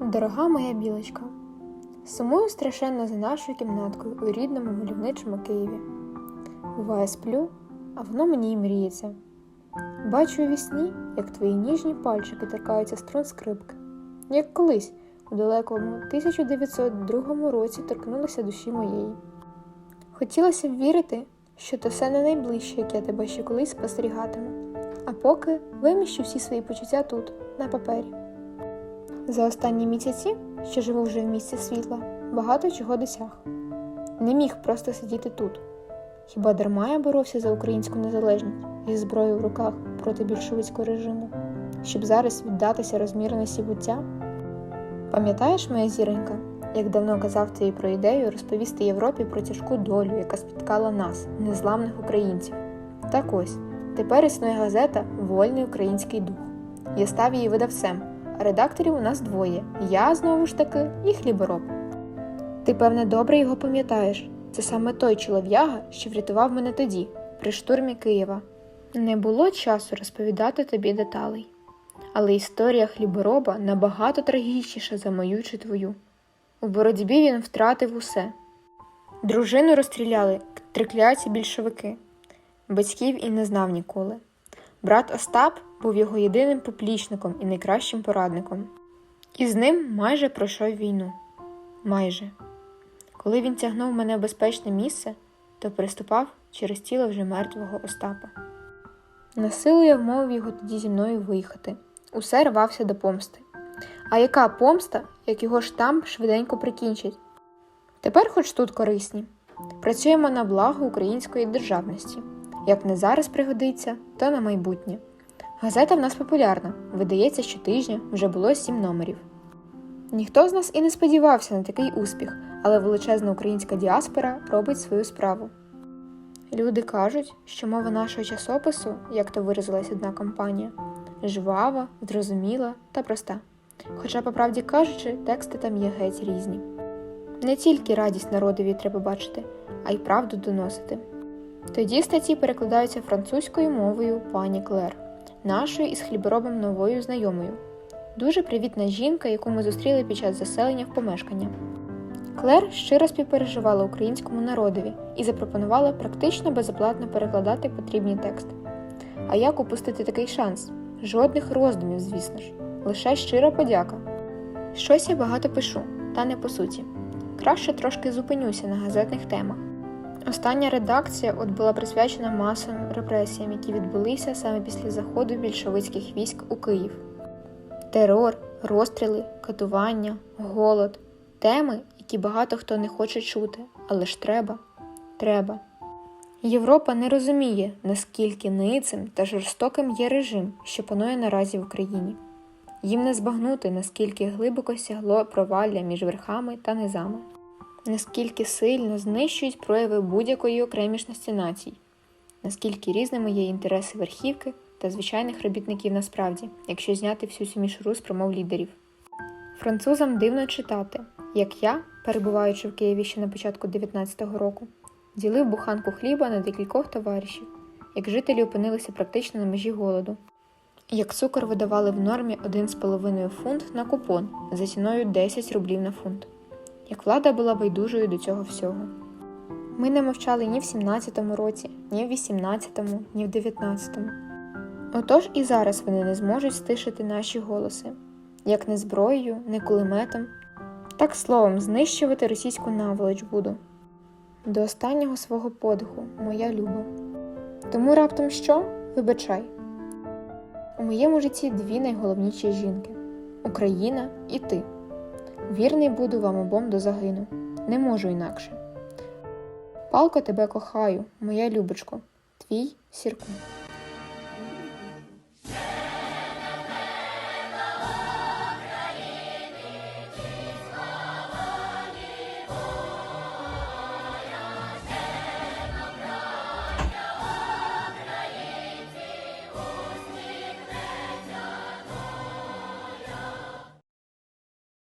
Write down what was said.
Дорога моя білочка, сумую страшенно за нашою кімнаткою у рідному мальовничому Києві. Буває, сплю, а воно мені й мріється. Бачу у вісні, як твої ніжні пальчики торкаються струн скрипки, як колись у далекому 1902 році торкнулися душі моєї. Хотілося б вірити, що це все не найближче, як я тебе ще колись спостерігатиму, а поки виміщу всі свої почуття тут, на папері. За останні місяці, що живу вже в місці світла, багато чого досяг. Не міг просто сидіти тут. Хіба дарма я боровся за українську незалежність зі зброєю в руках проти більшовицького режиму, щоб зараз віддатися розміреності буття? Пам'ятаєш, моя зіронька, як давно казав тобі про ідею розповісти Європі про тяжку долю, яка спіткала нас, незламних українців? Так ось, тепер існує газета Вольний український дух. Я став її видавцем, редакторів у нас двоє я знову ж таки і хлібороб. Ти, певне, добре його пам'ятаєш. Це саме той чолов'яга, що врятував мене тоді, при штурмі Києва. Не було часу розповідати тобі деталей. Але історія хлібороба набагато трагічніша за мою чи твою. У боротьбі він втратив усе. Дружину розстріляли трикляті більшовики, батьків і не знав ніколи. Брат Остап був його єдиним поплічником і найкращим порадником. І з ним майже пройшов війну. Майже. Коли він тягнув мене в безпечне місце, то переступав через тіло вже мертвого Остапа. Насилу я вмовив його тоді зі мною виїхати. Усе рвався до помсти. А яка помста, як його штамп швиденько прикінчить? Тепер хоч тут корисні. Працюємо на благо української державності. Як не зараз пригодиться, то на майбутнє. Газета в нас популярна, видається щотижня, вже було сім номерів. Ніхто з нас і не сподівався на такий успіх, але величезна українська діаспора робить свою справу. Люди кажуть, що мова нашого часопису, як то виразилась одна компанія, жвава, зрозуміла та проста. Хоча, по правді кажучи, тексти там є геть різні. Не тільки радість народові треба бачити, а й правду доносити. Тоді статті перекладаються французькою мовою пані Клер, нашою із хліборобом новою знайомою. Дуже привітна жінка, яку ми зустріли під час заселення в помешкання. Клер щиро співпереживала українському народові і запропонувала практично безоплатно перекладати потрібні тексти. А як упустити такий шанс? Жодних роздумів, звісно ж, лише щира подяка. Щось я багато пишу, та не по суті. Краще трошки зупинюся на газетних темах. Остання редакція от була присвячена масовим репресіям, які відбулися саме після заходу більшовицьких військ у Київ. Терор, розстріли, катування, голод теми, які багато хто не хоче чути, але ж треба, треба. Європа не розуміє, наскільки ницим та жорстоким є режим, що панує наразі в Україні. Їм не збагнути, наскільки глибоко сягло провалля між верхами та низами, наскільки сильно знищують прояви будь-якої окремішності націй, наскільки різними є інтереси верхівки та звичайних робітників насправді, якщо зняти всю цю мішуру з промов лідерів. Французам дивно читати, як я, перебуваючи в Києві ще на початку 19-го року, ділив буханку хліба на декількох товаришів, як жителі опинилися практично на межі голоду, як цукор видавали в нормі 1,5 фунт на купон за ціною 10 рублів на фунт, як влада була байдужою до цього всього. Ми не мовчали ні в 17-му році, ні в 18-му, ні в 19-му. Отож і зараз вони не зможуть стишити наші голоси як не зброєю, не кулеметом, так словом, знищувати російську наволоч буду. До останнього свого подиху, моя люба. Тому раптом що? Вибачай. У моєму житті дві найголовніші жінки Україна і ти. Вірний буду вам обом до загину. Не можу інакше. Палко тебе кохаю, моя любочко, твій Сірко.